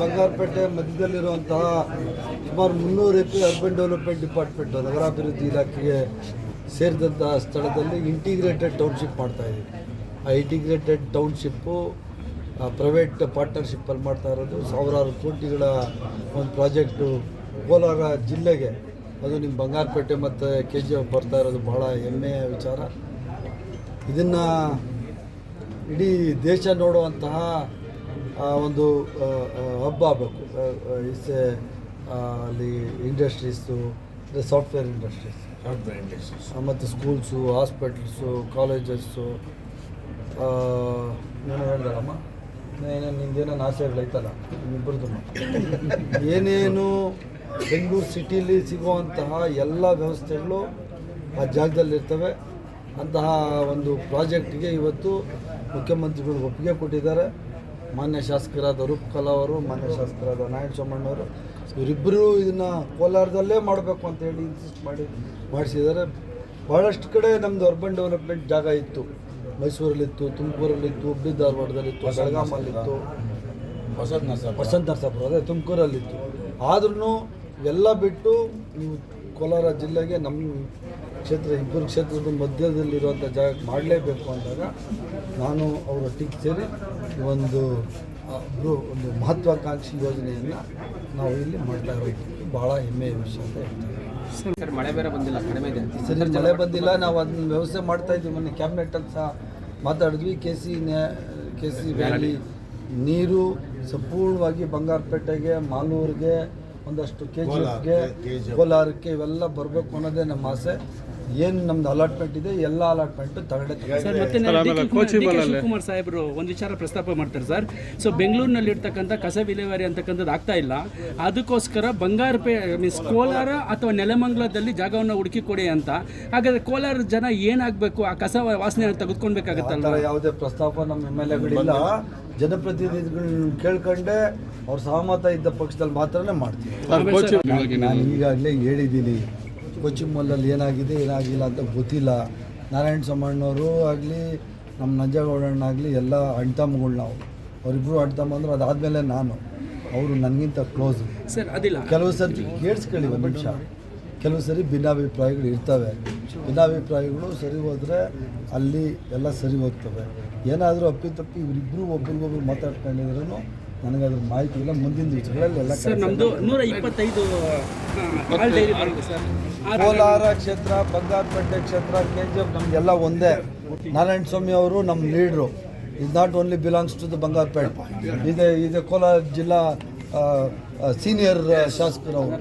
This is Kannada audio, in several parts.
ಬಂಗಾರಪೇಟೆ ಮಧ್ಯದಲ್ಲಿರುವಂತಹ ಸುಮಾರು ಮುನ್ನೂರು ಎಕರೆ ಅರ್ಬನ್ ಡೆವಲಪ್ಮೆಂಟ್ ಡಿಪಾರ್ಟ್ಮೆಂಟ್ ನಗರಾಭಿವೃದ್ಧಿ ಇಲಾಖೆಗೆ ಸೇರಿದಂತಹ ಸ್ಥಳದಲ್ಲಿ ಇಂಟಿಗ್ರೇಟೆಡ್ ಟೌನ್ಶಿಪ್ ಮಾಡ್ತಾ ಇದ್ದೀವಿ ಆ ಇಂಟಿಗ್ರೇಟೆಡ್ ಟೌನ್ಶಿಪ್ಪು ಪ್ರೈವೇಟ್ ಪಾರ್ಟ್ನರ್ಶಿಪ್ಪಲ್ಲಿ ಮಾಡ್ತಾ ಇರೋದು. ಸಾವಿರಾರು ಕೋಟಿಗಳ ಒಂದು ಪ್ರಾಜೆಕ್ಟು ಕೋಲಾರ ಜಿಲ್ಲೆಗೆ. ಅದು ನಿಮ್ಮ ಬಂಗಾರಪೇಟೆ ಮತ್ತು ಕೆ ಜಿ ಎಫ್ ಬರ್ತಾ ಇರೋದು ಬಹಳ ಹೆಮ್ಮೆಯ ವಿಚಾರ. ಇದನ್ನು ಇಡೀ ದೇಶ ನೋಡುವಂತಹ ಒಂದು ಹಬ್ಬ ಆಗಬೇಕು. ಇಸೆ ಅಲ್ಲಿ industries software industries software industries ಮತ್ತು ಸ್ಕೂಲ್ಸು ಹಾಸ್ಪಿಟಲ್ಸು ಕಾಲೇಜಸ್ಸು ನಾನು ಹೇಳ್ದಲ್ಲಮ್ಮ ಏನೇನು ನಿಂದೇನೇನು ಆಸೆಗಳೈತಲ್ಲ ನಿಮ್ಮಿಬ್ಬರದ್ದು ಏನೇನು ಬೆಂಗಳೂರು ಸಿಟಿಲಿ ಸಿಗುವಂತಹ ಎಲ್ಲ ವ್ಯವಸ್ಥೆಗಳು ಆ ಜಾಗದಲ್ಲಿರ್ತವೆ ಅಂತಹ ಒಂದು ಪ್ರಾಜೆಕ್ಟ್ಗೆ ಇವತ್ತು ಮುಖ್ಯಮಂತ್ರಿಗಳು ಒಪ್ಪಿಗೆ ಕೊಟ್ಟಿದ್ದಾರೆ. ಮಾನ್ಯ ಶಾಸಕರಾದ ರೂಪ್ ಕಲಾ ಅವರು ಮಾನ್ಯ ಶಾಸಕರಾದ ನಾರಾಯಣ ಸೋಮಣ್ಣವರು ಇವರಿಬ್ಬರು ಇದನ್ನು ಕೋಲಾರದಲ್ಲೇ ಮಾಡಬೇಕು ಅಂತ ಹೇಳಿ ಇನ್ಸಿಸ್ಟ್ ಮಾಡಿ ಮಾಡಿಸಿದ್ದಾರೆ. ಭಾಳಷ್ಟು ಕಡೆ ನಮ್ದು ಅರ್ಬನ್ ಡೆವಲಪ್ಮೆಂಟ್ ಜಾಗ ಇತ್ತು. ಮೈಸೂರಲ್ಲಿತ್ತು ತುಮಕೂರಲ್ಲಿತ್ತು ಹುಬ್ಳಿ ಧಾರವಾಡದಲ್ಲಿತ್ತು ಬೆಳಗಾಮಲ್ಲಿತ್ತು ವಸಂತ ನರಸಾಪುರ ಅದೇ ತುಮಕೂರಲ್ಲಿತ್ತು. ಆದ್ರೂ ಎಲ್ಲ ಬಿಟ್ಟು ನೀವು ಕೋಲಾರ ಜಿಲ್ಲೆಗೆ ನಮ್ಮ ಕ್ಷೇತ್ರ ಇಬ್ಬರು ಕ್ಷೇತ್ರದ ಮಧ್ಯದಲ್ಲಿರುವಂಥ ಜಾಗ ಮಾಡಲೇಬೇಕು ಅಂದಾಗ ನಾನು ಅವರೊಟ್ಟಿಗೆ ಸೇರಿ ಒಂದು ಒಂದು ಮಹತ್ವಾಕಾಂಕ್ಷಿ ಯೋಜನೆಯನ್ನು ನಾವು ಇಲ್ಲಿ ಮಾಡ್ತಾ ಇರೋದು. ಭಾಳ ಹೆಮ್ಮೆಯ ವಿಷಯ ಅಂತ ಹೇಳ್ತೀವಿ ಸರ್ ಮಳೆ ಬೇರೆ ಬಂದಿಲ್ಲ ಕಡಿಮೆ ಇದೆ ಸರಿ ಮಳೆ ಬಂದಿಲ್ಲ ನಾವು ಅದನ್ನ ವ್ಯವಸ್ಥೆ ಮಾಡ್ತಾ ಇದ್ವಿ ಮೊನ್ನೆ ಕ್ಯಾಬಿನೆಟ್ ಅಂತ ಮಾತಾಡಿದ್ವಿ. K C K C valley ನೀರು ಸಂಪೂರ್ಣವಾಗಿ ಬಂಗಾರಪೇಟೆಗೆ ಮಾಲೂರಿಗೆ ಒಂದಷ್ಟು ಕೆ ಜಿ ಎಫ್ಗೆ ಕೋಲಾರಕ್ಕೆ ಇವೆಲ್ಲ ಬರಬೇಕು ಅನ್ನೋದೇ ನಮ್ಮ ಆಸೆ. ಏನು ನಮ್ದು ಅಲಾಟ್ಮೆಂಟ್ ಇದೆ ಎಲ್ಲ ಅಲಾಟ್ಮೆಂಟು ತಗಡೆ ಸರ್ ಮತ್ತೆ ಶಿವಕುಮಾರ್ ಸಾಹೇಬರು ಒಂದು ವಿಚಾರ ಪ್ರಸ್ತಾಪ ಮಾಡ್ತಾರೆ ಸರ್. ಸೊ ಬೆಂಗಳೂರಿನಲ್ಲಿ ಇರ್ತಕ್ಕಂಥ ಕಸ ವಿಲೇವಾರಿ ಅಂತಕ್ಕಂಥದ್ದು ಆಗ್ತಾ ಇಲ್ಲ. ಅದಕ್ಕೋಸ್ಕರ ಬಂಗಾರಪೇ ಮೀನ್ಸ್ ಕೋಲಾರ ಅಥವಾ ನೆಲಮಂಗಲದಲ್ಲಿ ಜಾಗವನ್ನು ಹುಡುಕಿ ಕೊಡಿ ಅಂತ. ಹಾಗಾದ್ರೆ ಕೋಲಾರ ಜನ ಏನಾಗಬೇಕು? ಆ ಕಸ ವಾಸನೆ ತೆಗೆದುಕೊಳ್ಬೇಕಾಗತ್ತಲ್ಲ ಯಾವುದೇ ಪ್ರಸ್ತಾಪ ನಮ್ಮ ಎಂ ಎಲ್ ಎಗಳಿಲ್ಲ. ಜನಪ್ರತಿನಿಧಿಗಳನ್ನ ಕೇಳ್ಕೊಂಡೆ ಅವ್ರ ಸಹಮತ ಇದ್ದ ಪಕ್ಷದಲ್ಲಿ ಮಾತ್ರನೇ ಮಾಡ್ತೀವಿ. ನಾನು ಈಗಾಗಲೇ ಹೇಳಿದ್ದೀನಿ. ಕೊಚ್ಚಿಮಲ್ಲಲ್ಲಿ ಏನಾಗಿದೆ ಏನಾಗಿಲ್ಲ ಅಂತ ಗೊತ್ತಿಲ್ಲ. ನಾರಾಯಣ ಸಮ್ಮಣ್ಣವರು ಆಗಲಿ ನಮ್ಮ ನಂಜೇಗೌಡಣ್ಣ ಆಗಲಿ ಎಲ್ಲ ಅಣ್ತಮ್ಮಗಳು ನಾವು. ಅವರಿಬ್ಬರು ಅಣ್ತಮ್ಮ ಅಂದ್ರೆ ಅದಾದಮೇಲೆ ನಾನು. ಅವರು ನನಗಿಂತ ಕ್ಲೋಸ್ ಸರ್ ಅದಿಲ್ಲ. ಕೆಲವು ಸರ್ತಿ ಕೇಳಿಸ್ಕೊಳ್ಳಿ ಒಂದು ನಿಮಿಷ. ಕೆಲವು ಸರಿ ಭಿನ್ನಾಭಿಪ್ರಾಯಗಳು ಇರ್ತವೆ. ಭಿನ್ನಾಭಿಪ್ರಾಯಗಳು ಸರಿ ಹೋದರೆ ಅಲ್ಲಿ ಎಲ್ಲ ಸರಿ ಹೋಗ್ತವೆ. ಏನಾದರೂ ಅಪ್ಪಿತಪ್ಪಿ ಇವರಿಬ್ಬರು ಒಬ್ರಿಗೊಬ್ರು ಮಾತಾಡ್ಕೊಂಡಿದ್ರು ನನಗೆ ಅದ್ರ ಮಾಹಿತಿ ಇಲ್ಲ ಮುಂದಿನ ವಿಷಯಗಳಲ್ಲಿ ಎಲ್ಲ ಸರ್ ನಮ್ಮದು ನೂರ ಇಪ್ಪತ್ತೈದು ಕೋಲಾರ ಕ್ಷೇತ್ರ ಬಂಗಾರಪೇಟೆ ಕ್ಷೇತ್ರ ಕೆ ಜಿ ಎಫ್ ನಮಗೆಲ್ಲ ಒಂದೇ. ನಾರಾಯಣ ಸ್ವಾಮಿ ಅವರು ನಮ್ಮ leader. Is not only belongs to the Bangarapete. ಇದೆ ಇದೆ ಕೋಲಾರ ಜಿಲ್ಲಾ ಸೀನಿಯರ್ ಶಾಸಕರು ಅವರು.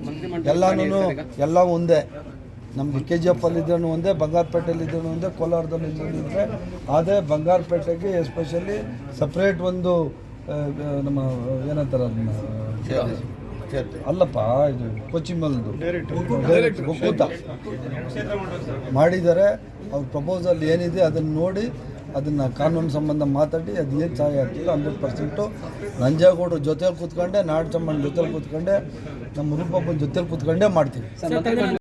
ಎಲ್ಲನೂ ಎಲ್ಲ ಒಂದೇ. ನಮಗೆ ಕೆ ಜಿ ಎಫ್ ಅಲ್ಲಿದ್ದೂ ಒಂದೇ ಬಂಗಾರಪೇಟೆಯಲ್ಲಿ ಇದ್ದೂ ಒಂದೇ. ಕೋಲಾರದಲ್ಲಿ ಇದ್ರೂ ಇದ್ದರೆ ಅದೇ ಬಂಗಾರಪೇಟೆಗೆ ಎಸ್ಪೆಷಲಿ ಸಪ್ರೇಟ್ ಒಂದು ನಮ್ಮ ಏನಂತಾರೆ ಅದನ್ನ? ಅಲ್ಲಪ್ಪ ಇದು ಕೊಚ್ಚಿಮಲ್ದು. ಡೈರೆಕ್ಟ್. ಒಕ್ಕೂತ ಮಾಡಿದ್ದಾರೆ ಅವ್ರ ಪ್ರಪೋಸಲ್ ಏನಿದೆ ಅದನ್ನು ನೋಡಿ ಅದನ್ನು ಕಾನೂನು ಸಂಬಂಧ ಮಾತಾಡಿ ಅದು ಏನು ಸಹಾಯ ಆಗ್ತಿಲ್ಲ ಹಂಡ್ರೆಡ್ ಪರ್ಸೆಂಟು ನಂಜಾಗೌಡ್ರ ಜೊತೆಲಿ ಕೂತ್ಕೊಂಡೆ ನಾಡ್ ಚಮ್ಮನ ಜೊತೆಲಿ ಕೂತ್ಕೊಂಡೆ ನಮ್ಮ ರೂಪಪ್ಪನ ಜೊತೆಲಿ ಕೂತ್ಕೊಂಡೆ ಮಾಡ್ತೀವಿ.